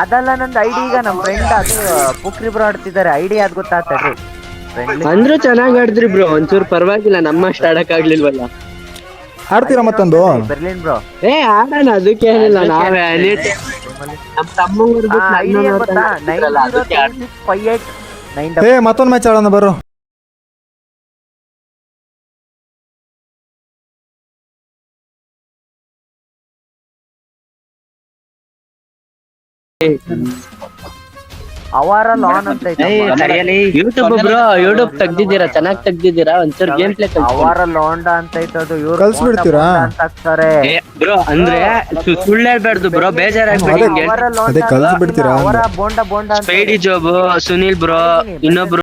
ಅದಲ್ಲ ನಂದು ಐಡಿ ಈಗ ನಮ್ಮ ಫ್ರೆಂಡ್ ಅದು ಪುಕ್ರಿ ಬ್ರೋ ಆಡ್ತಿದ್ದಾರೆ. ಐಡಿ ಅದ್ ಗೊತ್ತಾಗ್ತದೆ ಬಂದ್ರು ಅಂದ್ರೂ ಚೆನ್ನಾಗ್ ಆಡಿದ್ರಿ ಬ್ರೋ ಒಂಚೂರು ಪರವಾಗಿಲ್ಲ. ನಮ್ಮ ಅಷ್ಟು ಆಡಕ್ ಆಗ್ಲಿಲ್ವಲ್ಲ. ಆಡ್ತೀರಾ ಮತ್ತೊಂದು? ಬರ್ಲಿನ್ ಬ್ರೋ ಏ ಆಡೋಣ. ಅದಕ್ಕೇನಿಲ್ಲ ನಾವೇ ನಮ್ಮ ನಮ್ ತಮ್ಮಂಗ್ ಐಡಿ ಗೊತ್ತಾ? ನೈನ್ ಫೈವ್ ಏಟ್ ನೈನ್ ಏ ಮತ್ತೊಂದು ಮ್ಯಾಚ್ ಆಡೋಣ. ಬರು. ಅವರ ಲಾನ್ ಅಂತ ಐತೆ ಯೂಟ್ಯೂಬ್ ಬ್ರೋ ಯೂಟ್ಯೂಬ್ ತೆಗ್ದಿದ್ದೀರಾ? ಚೆನ್ನಾಗ್ ತೆಗ್ದಿದ್ದೀರಾ? ಒಂಚೂರು ಗೇಮ್ ಪ್ಲೇ ಅವರ ಲಾಂಡ ಅಂತ ಐತೆ ಅದು. ಇವ್ರು ಕಳ್ಸ್ಬಿಡ್ತೀರಾ? ಅಂತಾರೆ ಅಂತ ಹಾಕ್ತಾರೆ. ಬ್ರೋ ಅಂದ್ರೆ ಸು- ಸುಳ್ಳು ಹೇಳ್ಬಾರ್ದು ಬ್ರೋ ಬೇಜಾರಾಗ್ಬೇಡಿ ಅವರ ಲಾಂಡ ಅದೇ ಕಳ್ಸ್ಬಿಡ್ತೀರಾ ಅವರ. ಬೋಂಡ ಬೋಂಡ ಅಂತ ಸ್ಪೈಡಿ ಜಾಬ್ ಸುನಿಲ್ ಬ್ರೋ ಇನ್ನೊಬ್ರು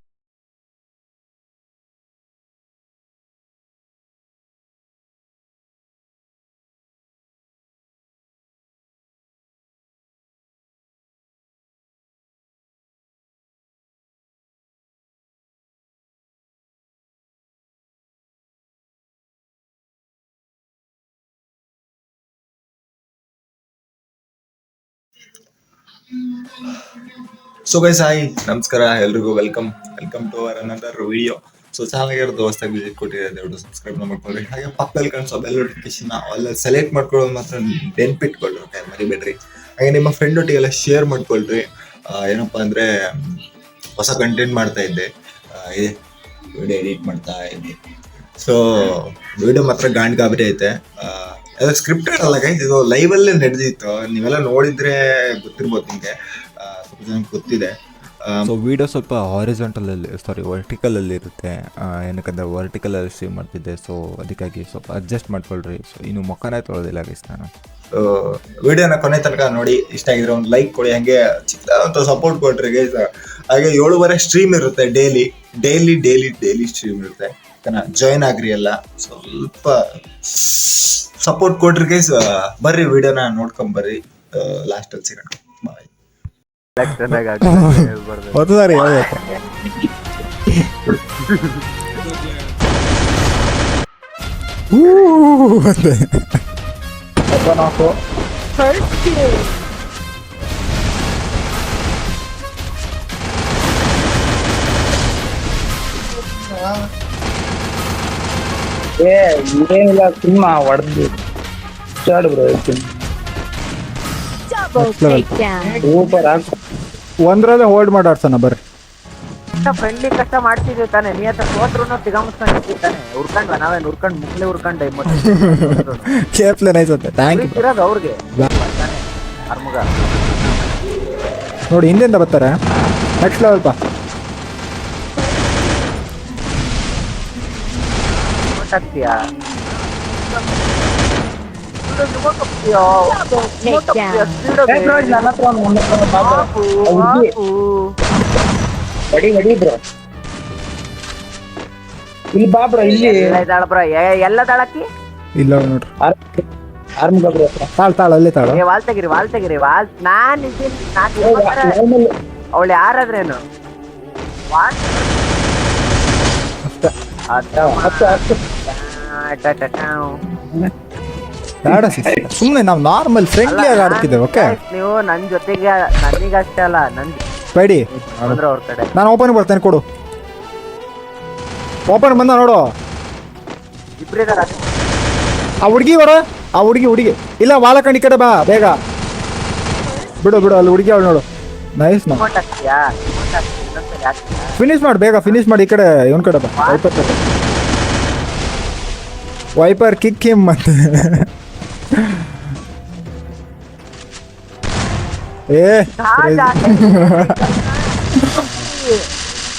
ಸೊ ಗೈಸ್ ಸಾಯಿ ನಮಸ್ಕಾರ. ಎಲ್ರಿಗೂ welcome welcome to our another video so ಚೆನ್ನಾಗಿರೋ ದೋಸ್ತಾಗಿ ವಿಸಿಟ್ ಕೊಟ್ಟಿದ್ದಾರೆ. ದಯವಿಟ್ಟು ಸಬ್ಸ್ಕ್ರೈಬ್ ಮಾಡ್ಕೊಳ್ರಿ ಹಾಗೆ ಪಕ್ಕದಲ್ಲಿ ಕಾಣಿಸೋ ಬೆಲ್ ನೋಟಿಫಿಕೇಶನ್ ಅಲ್ಲ ಸೆಲೆಕ್ಟ್ ಮಾಡ್ಕೊಳ್ಳೋದು ಮಾತ್ರ ನೆನ್ಪಿಟ್ಕೊಳ್ರಿ ಓಕೆ? ಮರಿಬೇಡ್ರಿ. ಹಾಗೆ ನಿಮ್ಮ ಫ್ರೆಂಡ್ ಒಟ್ಟಿಗೆಲ್ಲ ಶೇರ್ ಮಾಡ್ಕೊಳ್ರಿ. ಏನಪ್ಪ ಅಂದರೆ ಹೊಸ ಕಂಟೆಂಟ್ ಮಾಡ್ತಾ ಇದ್ದೆ. ವಿಡಿಯೋ ಎಡಿಟ್ ಮಾಡ್ತಾ ಇದ್ದೆ. ಸೊ ವಿಡಿಯೋ ಮಾತ್ರ ಗಾಂಡ್ ಗಾಬರಿ ಐತೆ. ಅದು ಸ್ಕ್ರಿಪ್ಟೆಡ್ ಅಲ್ಲ ಗೈಸ್ ಇದು ಲೈವ್ ಅಲ್ಲೇ ನಡೆದಿತ್ತು. ನೀವೆಲ್ಲ ನೋಡಿದ್ರೆ ಗೊತ್ತಿರ್ಬೋದು ನಿಮಗೆ. ಸ್ವಲ್ಪ ಜನಕ್ಕೆ ಗೊತ್ತಿದೆ. ಸೊ ವಿಡಿಯೋ ಸ್ವಲ್ಪ ಹಾರಿಜಾಂಟಲ್ ಅಲ್ಲಿ ಸಾರಿ ವರ್ಟಿಕಲ್ ಅಲ್ಲಿ ಇರುತ್ತೆ. ಏನಕ್ಕಂದ್ರೆ ವರ್ಟಿಕಲ್ ಅಲ್ಲಿ ಸ್ಟ್ರೀಮ್ ಮಾಡ್ತಿದ್ದೆ. ಸೊ ಅದಕ್ಕಾಗಿ ಸ್ವಲ್ಪ ಅಡ್ಜಸ್ಟ್ ಮಾಡ್ಕೊಳ್ರಿ. ಸೊ ಇನ್ನು ಮುಖನೇ ತೊಳೆದಿಲ್ಲ ಗೈಸ್ ನಾನು. ವಿಡಿಯೋನ ಕೊನೆ ತನಕ ನೋಡಿ ಇಷ್ಟ ಆಗಿದ್ರೆ ಒಂದು ಲೈಕ್ ಕೊಡಿ. ಹಂಗೆ ಚಿಕ್ಕದಂತ ಸಪೋರ್ಟ್ ಕೊಟ್ರಿ ಗೈಸ್ ಹಾಗೆ ಏಳುವರೆ ಸ್ಟ್ರೀಮ್ ಇರುತ್ತೆ daily daily daily daily stream ಇರುತ್ತೆ. ಜಾಯ್ನ್ ಆಗ್ರಿ ಎಲ್ಲ. ಸ್ವಲ್ಪ ಸಪೋರ್ಟ್ ಕೊಟ್ರಿ ಗೈಸ್ ಬರ್ರಿ ವಿಡಿಯೋನ ನೋಡ್ಕೊಂಡ್ ಬರ್ರಿ. ಲಾಸ್ಟ್ ಅಲ್ಲಿ ಸಿಗೋಣ. ಬಾಯ್. ಒಂದು ಸಾರಿ ಹೇಳ್ಬೇಕು ಊ ಅಂದೆ. ಏ ಏನಿಲ್ಲ ಸುಮ್ಮ ಹೊಡೆದು. ಚಾಡು bro Double level. takedown. Super ಹಾಕು ಒಂದ್ರಲ್ಲೇ ಹೋಲ್ಡ್ ಮಾಡಿ ಆಡ್ಸೋಣ ಬರ್ರಿ ಫ್ರೆಂಡ್ಲಿ ಕಷ್ಟ ಮಾಡ್ತಿದ್ವಿ ತಾನೆ. ನೀ ಹತ್ರ ಸೋತ್ರು ಸಿಗಾಮಿಸ್ಕೊಂಡು ಇರ್ತಿದ್ದಾನೆ ಹುರ್ಕೊಂಡ್ವ ನಾವೇನ್ ಹುರ್ಕೊಂಡ್ ಮುಕ್ಲಿ ಹುರ್ಕೊಂಡೆ ಕೇಪ್ಲೆ ನೈಸ್ ಅಂತ ಥ್ಯಾಂಕ್ ಯು ಇರೋದು ಅವ್ರಿಗೆ. ಅರ್ಮುಗ ನೋಡಿ ಹಿಂದೆಂದ ಬರ್ತಾರೆ. ನೆಕ್ಸ್ಟ್ ಲೆವೆಲ್ ಪಾ. ಬಾ ಬ್ರೋ ಇಲ್ಲಿ ಎಲ್ಲ ಇದ್ದಾಳ ಬ್ರೋ ಎಲ್ಲ ತಾಳಕ್ಕಿ ಇಲ್ಲ ನೋಡ್ರಿ ಆರ್ಮ್ ಬ್ರೋ ಹತ್ರ ತಾಳ್ ತಾಳ ಅಲ್ಲೇ ತಾಳು ವಾಲ್ ತೆಗಿರಿ ವಾಲ್ ತೆಗಿರಿ ವಾಲ್ ನಾನ್ ಅವಳು ಯಾರಾದ್ರೇನು ವಾಲ್ ಹತ್ತು ಹತ್ತು ಬೇಡ ಸುಮ್ಮನೆ ನಾವು ನಾರ್ಮಲ್ ಫ್ರೆಂಡ್ಲಿ ಆಗಿ ಆಡ್ತಿದ್ದೇವೆ ಓಕೆ ನೀವು ನನ್ ಜೊತೆಗೆ ನನಗಷ್ಟೇ ಅಲ್ಲ ನನ್ ಬೇಡಿ. ಅಂದ್ರೆ ಅವ್ರ ಕಡೆ. ನಾನು ಓಪನ್ ಬರ್ತೇನೆ ಕೊಡು. ಓಪನ್ ಬಂದ ನೋಡು. ಆ ಹುಡುಗಿ ಬರ? ಆ ಹುಡುಗಿ ಹುಡುಗಿ. ಇಲ್ಲ ವಾಲಕಂಡಿ ಈ ಕಡೆ ಬಾ ಬೇಗ. ಬಿಡು ಬಿಡು ಅಲ್ಲಿ ಹುಡುಗಿ ಅವಳು ನೋಡು. ನೈಸ್ ಫಿನಿಶ್ ಮಾಡಿ ಬೇಗ ಫಿನಿಶ್ ಮಾಡಿ ಈ ಕಡೆ ಇವನ್ ಕಡೆ ಬಾ. ವೈಪರ್ ಕಡೆ ವೈಪರ್ ಕಿಕ್ ಹಿಮ್ ಮತ್ತೆ ಏ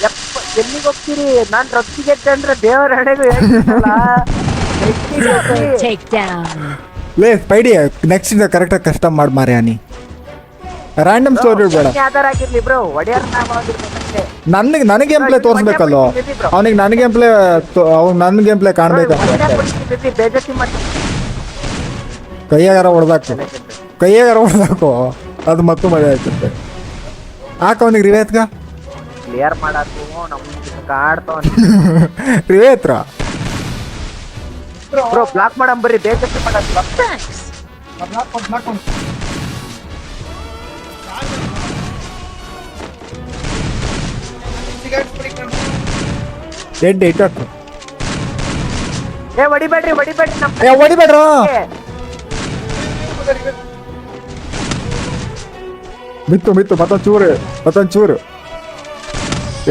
ಯಪ್ಪ, ಎಲ್ಲಿಗೆ ಹೋಗ್ತೀರಿ ನಾನ್ ರೊಚ್ಚಿಗೆ ಅಂದ್ರೆ ದೇವರ ಹಣೆಗೂ ಹೇಳ್ತೀನಲ್ಲ ಎಲ್ಲಿಗೆ ಹೋಗ್ತೀರಿ? Double takedown. ಲೇ ಪೈಡಿ ನೆಕ್ಸ್ಟ್ ಇಂದ ಕರೆಕ್ಟಾಗಿ ಕಸ್ಟಮ್ ಮಾಡಿ ಮಾರಿ ಅನಿ ರ್ಯಾಂಡಮ್ ಸ್ಟೋರಿ ಬೇಡ. ನೀನ್ ಯಾವ್ದಾರ ಆಗಿರ್ಲಿ ಬ್ರೋ ಒಡೆಯರ್ ನಾವ್ ಆಗಿರ್ಬೇಕಷ್ಟೇ ನನಗೆ ನನಗೆ ಗೇಮ್ ಪ್ಲೇ ತೋರಿಸ್ಬೇಕಲ್ಲೋ? ಅವನಿಗೆ ನನ್ನ ಗೇಮ್ ಪ್ಲೇ ಅವ್ನು ನನ್ನ ಗೇಮ್ ಪ್ಲೇ ಕಾಣ್ಬೇಕಂತ ಮಾಡಿ ಕೈಯಾಗಾರ ಹೊಡೆದಾಕು ಕೈಯಾಗಾರ ಹೊಡೆದಾಕು ಅದು ಮತ್ತು ಮಳೆ ಆಯ್ತಂತೆ. ಹಾಕ ಅವನಿಗೆ ರಿವೇತ್ ಕ್ಲಿಯರ್ ಮಾಡಾಕು ನಮ್ ಕಾಡ್ತಾವ ರಿವೇತ್ರ ಬ್ರೋ ಬ್ಲಾಕ್ ಮಾಡಮ್ ಬರ್ರಿ. ಮಾಡಕ್ ಎಡ್ ಇಟ್ಟು ಏ ಹೊಡಿಬೇಡ್ರಿ ಹೊಡಿಬೇಡ್ರಿ ನಮ್ಮ ಏ ಹೊಡಿಬೇಡ್ರ. ಮಿತ್ತು ಮಿತ್ತು ಮತ್ತೊಂದು ಚೂರು ಮತ್ತೊಂದು ಚೂರು.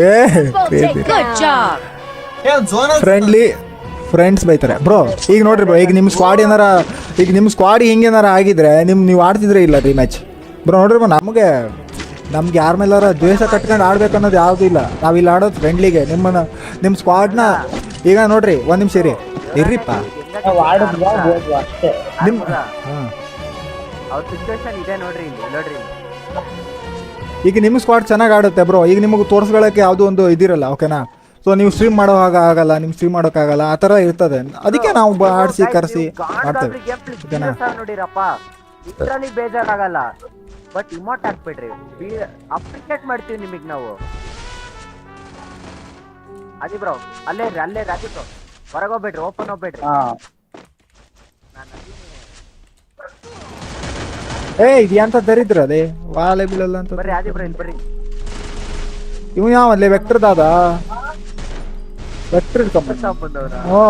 ಏ. ಫ್ರೆಂಡ್ಲಿ ಫ್ರೆಂಡ್ಸ್ ಬೈತಾರೆ. ಬ್ರೋ ಈಗ ನೋಡ್ರಿ ಬ್ರೋ ಈಗ ನಿಮ್ಮ ಸ್ಕ್ವಾಡ್ ಏನಾರ ಈಗ ನಿಮ್ಮ ಸ್ಕ್ವಾಡ್ ಹಿಂಗೇನಾರ ಆಗಿದ್ರೆ ನಿಮ್ ನೀವು ಆಡ್ತಿದ್ರೆ ಇಲ್ಲ ರೀ ಮ್ಯಾಚ್ ಬ್ರೋ ನೋಡ್ರಿ ಬ್ರೋ ನಮಗೆ ನಮ್ಗೆ ಯಾರ ಮೇಲಾರ ದ್ವೇಷ ಕಟ್ಕೊಂಡು ಆಡ್ಬೇಕು ಅನ್ನೋದು ಯಾವುದೂ ಇಲ್ಲ. ನಾವು ಇಲ್ಲಿ ಆಡೋದು ಫ್ರೆಂಡ್ಲಿಗೆ ನಿಮ್ಮನ್ನ ನಿಮ್ಮ ಸ್ಕ್ವಾಡ್ನ ಈಗ ನೋಡ್ರಿ ಒಂದು ನಿಮಿಷ ಇರಿ. ಇರ್ರಿಪ್ಪ. ನಿಮ್ಮ ಹೌದಾ? ಹಾಂ. ಅವ್ರ ಸಿಚುವೇಶನ್ ಇದೆ ನೋಡ್ರಿ ಇಲ್ಲಿ ನೋಡ್ರಿ ಈಗ ನಿಮ್ಮ ಸ್ಕ್ವಾಡ್ ಚೆನ್ನಾಗಿ ಆಡುತ್ತೆ ಬ್ರೋ ಈಗ ನಿಮಗೆ ತೋರಿಸ್ಕೊಳ್ಳೋಕೆ ಯಾವುದೋ ಒಂದು ಇದಿರಲ್ಲ ಓಕೆನಾ ಸೊ ನೀವು ಸ್ಟ್ರೀಮ್ ಮಾಡೋ ಹಾಗ ಆಗಲ್ಲ ನಿಮ್ಗೆ ಸ್ಟ್ರೀಮ್ ಮಾಡೋಕ್ಕಾಗಲ್ಲ ಆ ಥರ ಇರ್ತದೆ. ಅದಕ್ಕೆ ನಾವು ಬ- ಆಡಿಸಿ ಕರೆಸಿ ಮಾಡ್ತೇವೆ ಓಕೆನಾ? ನೋಡಿರಪ್ಪ. ಇದ್ರಲ್ಲಿ ಬೇಜಾರಾಗಲ್ಲ. ಬಟ್ ಇಮೋಟ್ ಹಾಕ್ಬಿಡ್ರಿ. ಅಪ್ರಿಷಿಯೇಟ್ ಮಾಡ್ತೀವಿ ನಿಮಗೆ ನಾವು. ಅದಿ ಬ್ರೋ ಅಲ್ಲೇ ಇರ್ರಿ ಅಲ್ಲೇ ಇರ್ರಿ ಅದಿ ಬ್ರೋ ಹೊರಗೆ ಹೋಗ್ಬೇಡ್ರಿ ಓಪನ್ ಹೋಗ್ಬೇಡ್ರಿ. ಹಾ. ಏ ಇದು ಎಂತ ದರಿದ್ರ ಅದೇ ವಾಲೆ ಬೀಳಲ್ಲ ಅಂತ. ಬರ್ರಿ ಅದಿ ಬ್ರೋ ಇಲ್ಲಿ ಬರ್ರಿ. ಇವ್ ಯಾವ ಅಲ್ಲೇ? ವೆಕ್ಟರ್ ದಾದ? ವೆಕ್ಟರ್ ಹ್ಞೂ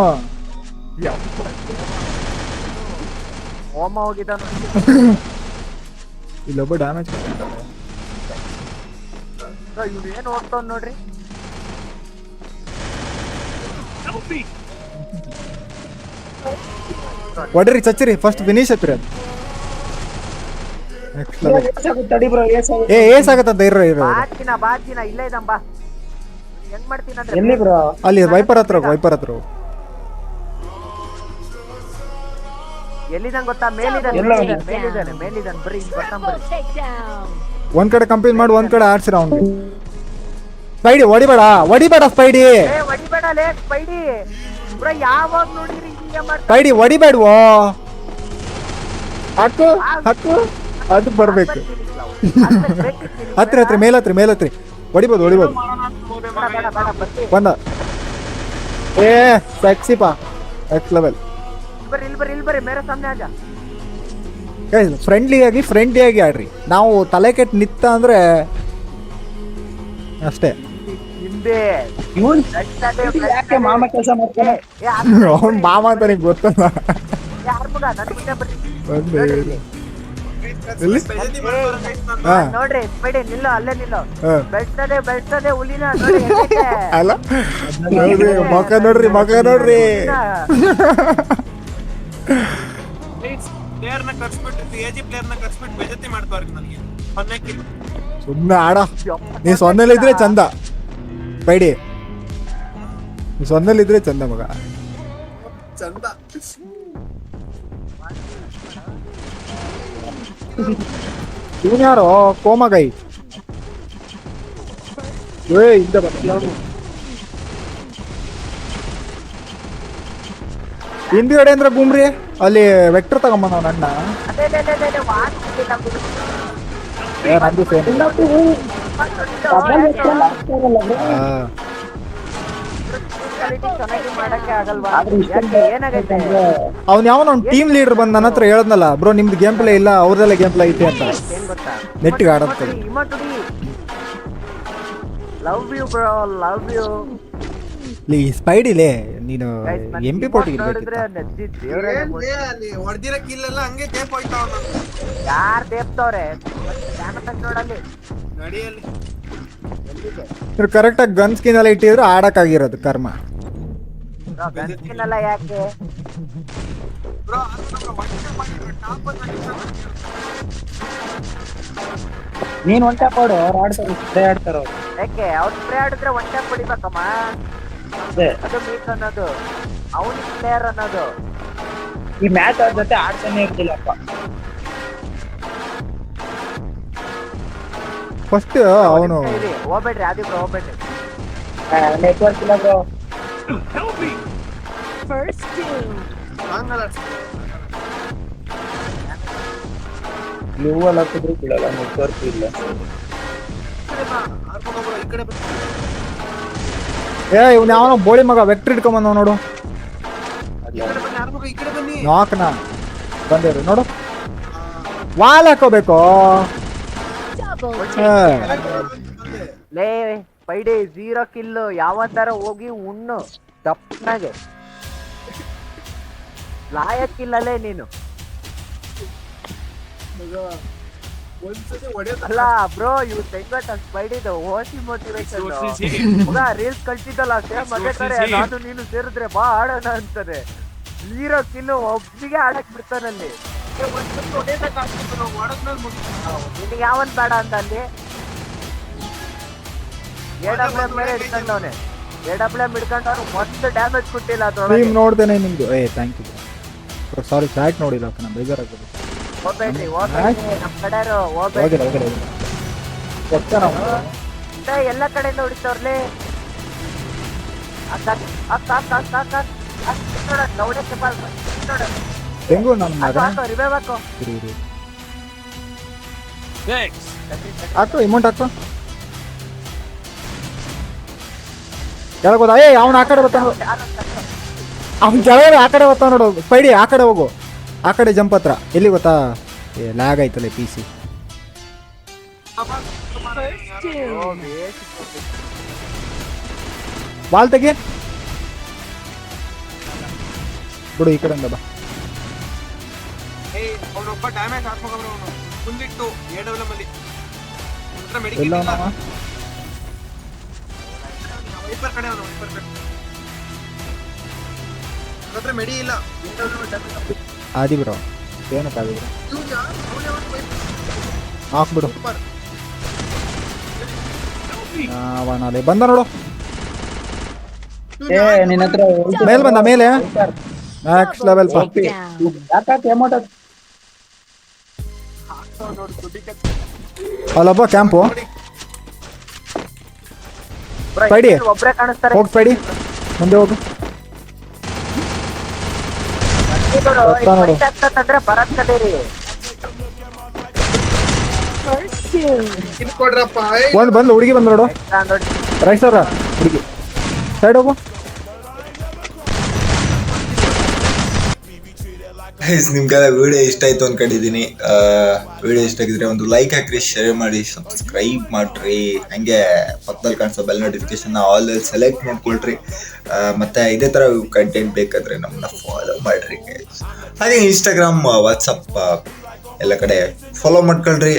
ಹೋಮ ಹೋಗಿದ್ದಾನ? ಇಲ್ಲೊಬ್ಬ ಡ್ಯಾಮೇಜ್ ಇವ್ ಏನ್ ನೋಡ್ರಿ ಹೊಡ್ರಿ ಚಚ್ಚಿರಿ ಫಸ್ಟ್ ಫಿನಿಶ್ ಹತ್ತಿರ ನೆಕ್ಸ್ಟ್ ಲೆವೆಲ್ ಬ್ರೋ ಏಸ್ ಏ ಏಸ್ ಆಗತ್ತಂತ ಇರೋ ಇರೋ. ಬಾಚಿನ ಬಾಚಿನ ಇಲ್ಲೇ ಬಾ ಹೆಂಗ್ ಮಾಡ್ತೀನಿ ಅಂದ್ರೆ ಎಲ್ಲಿ ಬ್ರೋ ಅಲ್ಲಿ ವೈಪರ್ ಹತ್ರ ವೈಪರ್ ಹತ್ರ. ಹೋಗು. ಎಲ್ಲಿದಂಗ್ ಗೊತ್ತಾ? ಮೇಲಿದ್ದಾನೆ ಎಲ್ಲ ಮೇಲಿದ್ದಾನೆ ಮೇಲಿದ್ದಾನೆ ಬರ್ರಿ ಹಿಂಗ್ ಬರ್ತಾನ್. ಒಂದ್ ಕಡೆ ಕಂಪ್ಲೀಟ್ ಮಾಡಿ ಒಂದ್ ಕಡೆ ಆಡ್ಸಿರ ಅವ್ನಿಗೆ ಸ್ಪೈಡಿ ಹೊಡಿಬೇಡ ಹೊಡಿಬೇಡ ಸ್ಪೈಡಿ ಏ ಹೊಡಿಬೇಡ ಲೇ ಸ್ಪೈಡಿ ಬ್ರೋ ಯಾವಾಗ ನೋಡಿದ್ರಿ ಹಿಂಗೆ ಮಾಡ್ತಾ ಸ್ಪೈಡಿ ಹೊಡಿಬೇಡ್ವೋ. ಹಾಕು ಹಾಕು. ಅದು ಬರ್ಬೇಕು. ಹತ್ರ ಹತ್ರ ಮೇಲತ್ರಿ ಮೇಲತ್ರಿ ಹೊಡಿಬೋದು ಹೊಡಿಬೋದು. ಬಂದ. ಏ ಸೆಕ್ಸಿಪಾ ನೆಕ್ಸ್ಟ್ ಲೆವೆಲ್ ಬರ್ರಿ ಇಲ್ಲಿ ಬರ್ರಿ ಇಲ್ಲಿ ಬರ್ರಿ ಮೇರೆ ಸಾಮ್ನೆ ಆಜಾ ಫ್ರೆಂಡ್ಲಿ ಆಗಿ ಫ್ರೆಂಡ್ಲಿ ಆಗಿ ಆಡ್ರಿ. ನಾವು ತಲೆ ಕೆಟ್ಟ ನಿತ್ತ ಅಂದ್ರೆ ಅಷ್ಟೇ. ಹಿಂದೆ ಇವನ್ ಯಾಕೆ ಮಾಮ ಕೆಲಸ ಮಾಡ್ತಾನೆ? ಏ, ಅವ್ನ್ ಮಾಮ ಅಂತ ನಿಂಗೆ ಗೊತ್ತಲ್ಲ. ನನ್ ಮುಂದೆ ಬರ್ರಿ. ನೋಡ್ರಿ. ಎಲ್ಲಿ? ಹಾ. ನೋಡ್ರಿ ಸ್ಪೈಡಿ ನಿಲ್ಲೋ ಅಲ್ಲೇ ನಿಲ್ಲೋ. ಹಾ. ಬೆಳ್ಸದೆ ಬೆಳ್ಸದೆ ಹುಲಿನ ನೋಡಿ ಹೆಂಗೈತೆ? ಅಲ್ಲ? ನೋಡ್ರಿ ಮಕ ನೋಡ್ರಿ ಮಕ ನೋಡ್ರಿ. ಪ್ಲೇಯರ್ನ ಕರ್ಸ್ಬಿಟ್ಟು ಎ ಜಿ ನ ಕರ್ಸ್ಬಿಟ್ಟು ಬೇಜತಿ ಮಾಡ್ತಾವ್ರಿ ನನಗೆ ಹೊನ್ನಕ್ಕೆ ಸುಮ್ಮನೆ ಆಡ. ನೀ ಸೊನ್ನೆಲ್ ಇದ್ರೆ ಚಂದ. ಬೈಡಿ ನೀ ಸೊನ್ನೆಲ್ ಇದ್ರೆ ಚಂದ ಮಗ. ಚಂದ. ಇವನ್ ಯಾರೋ? ಕೋಮಗೈ ಏ ಇಂದ ಬಂದ ಹಿಂದ್ಗಡೆ ಅಂದ್ರೆ ಗುಮ್ರಿ ಅಲ್ಲಿ ವೆಕ್ಟರ್ ತಗೊಂಬಂದ ಅವ್ನ ಅಣ್ಣ. ನಂದು ಸೇಮ್ ಅವ್ನ ಯಾವನ ಅವ್ನ ಟೀಮ್ ಲೀಡರ್ ಬಂದ ನನ್ನ ಹತ್ರ ಹೇಳದ್ನಲ್ಲ ಬ್ರೋ ನಿಮ್ದು ಗೇಮ್ ಪ್ಲೇ ಇಲ್ಲ ಅವ್ರದೆಲ್ಲ ಗೇಮ್ ಪ್ಲೇ ಐತೆ ಅಂತ. ನೆಟ್ಟಿಗೆ ಆಡತ್ತೆ love you bro love you. ಈ ಸ್ಪೈಡಿಲೇ ನೀನು ಎಂ ಪಿ ನೋಡಿದ್ರೆ ಇರ್ಬೇಕಿತ್ತು? ಹಂಗೆ ಟೇಪ್ ಹೋಯ್ತಾವ ಯಾರ್ ದೇಪ್ತವ್ರೆ ನೋಡಲ್ಲಿ. ನಡಿಯಲ್ಲಿ. ಕರೆಕ್ಟಾಗಿ ಗನ್ ಸ್ಕಿನ್ ಎಲ್ಲ ಇಟ್ಟಿದ್ರು ಆಡಕ್ಕಾಗಿರೋದು ಕರ್ಮ. ಗಂಟಿನಲ್ಲ ಯಾಕೆ? ಬ್ರೋ ಟಾಪ್ ನೀನ್ ಒಂಟ ಕೊಡು ಅವ್ರು ಆಡ್ತಾರೆ ಸ್ಪ್ರೇ ಆಡ್ತಾರ ಯಾಕೆ ಅವ್ರು ಸ್ಪ್ರೇ ಆಡಿದ್ರೆ ಒನ್ ಟ್ಯಾಪ್ ಹೊಡಿಬೇಕಮ್ಮ? ಅದೇ. ಅದು ಮೀಟ್ ಅನ್ನೋದು. ಅವನಿಗೆ ಪ್ಲೇಯರ್ ಅನ್ನೋದು. ಈ ಮ್ಯಾಚ್ ಅವ್ರ ಜೊತೆ ಆಡ್ತಾನೆ ಇರ್ಲಿಲ್ಲಪ್ಪ. ಫಸ್ಟ್ ಅವನು ಇರಿ, ಹೋಗ್ಬೇಡ್ರಿ ಆದಿಬ್ರು ಹೋಗ್ಬೇಡ್ರಿ ನೆಟ್ವರ್ಕ್ ಇಲ್ಲ ಬ್ರೋ. First ಅಲ್ಲ ಅಲ್ಲಿ ಹಾಕಿದ್ರು ಬಿಡಲ್ಲ ನೆಟ್ವರ್ಕ್ ಇಲ್ಲ. ಈ ಕಡೆ ಬನ್ನಿ. ಏ ಇವ್ನು ಯಾವನೋ ಬೋಳಿ ಮಗ ವೆಕ್ಟರ್ ಇಟ್ಕೊಂಬಂದವ್ ನೋಡು. ನಾಲ್ಕನ ಬಂದೇರು ನೋಡು. ವಾಲ್ ಹಾಕೋಬೇಕು. ಡೇ ಲೇ ಸ್ಪೈಡಿ ಜೀರೋ ಕಿಲ್ ಯಾವ ತರ ಹೋಗಿ ಉಣ್ಣು ದಪ್ಪನಾಗೆ. ಲಾಯಕ್ಕಿಲ್ಲಲೇ ನೀನು. ಅಲ್ಲ ಬ್ರೋ ಇವ್ ತೆಗ್ಬೇಕ ಬೈಡಿದ್ದು ಓಸಿ ಮೋಟಿವೇಶನ್ ಮಗ ರೀಲ್ಸ್ ಕಳ್ಸಿದ್ದಲ್ಲ ಸೇಮ್ ಅದೇ ತರ ನಾನು ನೀನು ಸೇರಿದ್ರೆ ಬಾ ಆಡೋಣ ಅಂತಾನೆ. ಜೀರೋ ಕಿಲ್ಲು ಒಬ್ಬಿಗೆ ಆಡಕ್ ಬಿಡ್ತಾನಲ್ಲಿ ನಿನಗೆ ಯಾವನ್ ಬೇಡ ಅಂತ ಅಲ್ಲಿ? ಎ ಡಬ್ಲ್ಯೂ ಎಂ ಮೇಲೆ ಹಿಡ್ಕೊಂಡವನೆ ಎ ಡಬ್ಲ್ಯೂ ಎಂ ಡ್ಯಾಮೇಜ್ ಕೊಟ್ಟಿಲ್ಲ ಅದ್ರೊಳಗೆ. ಟೀಮ್ ನೋಡ್ದೇನೆ ನಿಮ್ದು. ಏ thank you bro sorry chat ನೋಡಿಲ್ಲ ಬೇಜಾರಾಗ್ತದೆ ಹೋಗ್ಬೇಡ್ರಿ ಹೋಗ್ಬೇಡ್ರಿ ನಮ್ ಕಡೆ ಹೋಗ್ಬೇಡ್ರಿ. ಹೋಗಿಲ್ಲ ಹೋಗಿಲ್ಲ ಏ, ಎಲ್ಲ ಕಡೆಯಿಂದ ಹೊಡಿತವ್ರಲಿ. ಅಕ್ಕ ಅಕ್ಕ ಅಕ್ಕ ಅಕ್ಕ ಅಕ್ಕ ಅಕ್ಕ. ನೋಡ ನೋಡಕ್ಕೆ ಬಾಲ್ ನೋಡ. ಹೆಂಗು ನನ್ನ ಮಗ ಹಾಕೋ ರಿವೈವ್ ಹಾಕೋ. ಇರಿ ಇರಿ. ಹಾಕು ಅಮೌಂಟ್ ಹಾಕು. ಕೆಳಗೆ ಹೋದ ಏ ಅವ್ನು ಆ ಕಡೆ ಬರ್ತಾನ. ಅವ್ನು ಕೆಳಗಡೆ ಆ ಕಡೆ ಬರ್ತಾನ ನೋಡು ಪೈಡಿ ಆ ಕಡೆ ಹೋಗು. ಆ ಕಡೆ ಜಂಪ್ ಹತ್ರ. ಎಲ್ಲಿ ಗೊತ್ತಾ? ಲ್ಯಾಗ್ ಆಯ್ತಲ್ಲ ಪಿ ಸಿ ಬಾಲ್ ತೆಗಿ. ಬಿಡು ಈ ಕಡೆಯಿಂದ ಬಾ. ಅವನೊಬ್ಬ ಡ್ಯಾಮೇಜ್ ಹಾಕ್ಬೇಕು ಅವನು. ಮುಂದಿಟ್ಟು ಎ ಡಬ್ಲ್ಯೂ ಅಲ್ಲಿ ಹತ್ರ ಎಲ್ಲ ಮೆಡಿಕಲ್ ಇಲ್ಲ? ವೈಪರ್ ಕಡೆ ಅವನು ವೈಪರ್ ಕಡೆ. ಹತ್ರ ಮೆಡಿ ಇಲ್ಲ. ಎ ಡಬ್ಲ್ಯೂ ಆದಿ ಬ್ರೋ ಬಿಡು ಹಾಕ್ಬಿಡು. ಅವನಲ್ಲಿ ಬಂದ ನೋಡು. ಏ ನಿನ್ನ ಹತ್ರ ಮೇಲ್ ಬಂದ ಮೇಲೆ? ನೆಕ್ಸ್ಟ್ ಲೆವೆಲ್ ಪಪ್ಪಿ ಅಲ್ಲೊಬ್ಬ ಕ್ಯಾಂಪು ಪೈಡಿ. ಹೋಗ್ ಪೈಡಿ. ಮುಂದೆ ಹೋಗು. ಅಂದ್ರೆ ಬರತ್ ಕದೀರಿ. ಒಂದು ಬಂದು ಹುಡುಗಿ ಬಂದ್ ನೋಡು. ರೈಟ್ ಸರ್ ಹುಡುಗಿ. ಸೈಡ್ ಹೋಗು. ನಿಮ್ಗೆಲ್ಲ ವಿಡಿಯೋ ಇಷ್ಟ ಆಯ್ತು ಅನ್ಕೊಂಡಿದೀನಿ ವಿಡಿಯೋ ಇಷ್ಟ ಆಗಿದ್ರೆ ಒಂದು ಲೈಕ್ ಹಾಕ್ರಿ ಶೇರ್ ಮಾಡಿ ಸಬ್ಸ್ಕ್ರೈಬ್ ಮಾಡ್ರಿ. ಹಂಗೆ ಪಕ್ಕದಲ್ಲಿ ಕಾಣಿಸೋ ಬೆಲ್ ನೋಟಿಫಿಕೇಶನ್ ಆಲ್ ಸೆಲೆಕ್ಟ್ ಮಾಡ್ಕೊಳ್ರಿ. ಮತ್ತೆ ಇದೇ ತರ ಕಂಟೆಂಟ್ ಬೇಕಾದ್ರೆ ನಮ್ಮನ್ನ ಫಾಲೋ ಮಾಡ್ರಿ. ಹಾಗೆ ಇನ್ಸ್ಟಾಗ್ರಾಮ್ ವಾಟ್ಸಪ್ ಎಲ್ಲ ಕಡೆ ಫಾಲೋ ಮಾಡ್ಕೊಳ್ರಿ.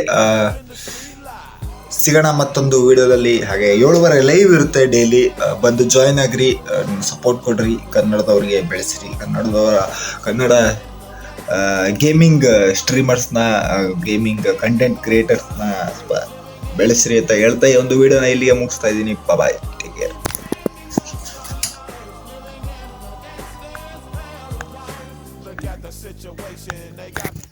ಸಿಗೋಣ ಮತ್ತೊಂದು ವಿಡಿಯೋದಲ್ಲಿ. ಹಾಗೆ ಏಳುವರೆ ಲೈವ್ ಇರುತ್ತೆ ಡೈಲಿ ಬಂದು ಜಾಯ್ನ್ ಆಗ್ರಿ. ಸಪೋರ್ಟ್ ಕೊಡ್ರಿ. ಕನ್ನಡದವ್ರಿಗೆ ಬೆಳೆಸಿರಿ. ಕನ್ನಡದವರ, ಕನ್ನಡ ಗೇಮಿಂಗ್ ಸ್ಟ್ರೀಮರ್ಸ್ನ ಗೇಮಿಂಗ್ ಕಂಟೆಂಟ್ ಕ್ರಿಯೇಟರ್ಸ್ನ ಬೆಳೆಸಿರಿ ಅಂತ ಹೇಳ್ತಾ ಈ ಒಂದು ವಿಡಿಯೋನ ಇಲ್ಲಿಗೆ ಮುಗಿಸ್ತಾ ಇದ್ದೀನಿ. ಬಾಯ್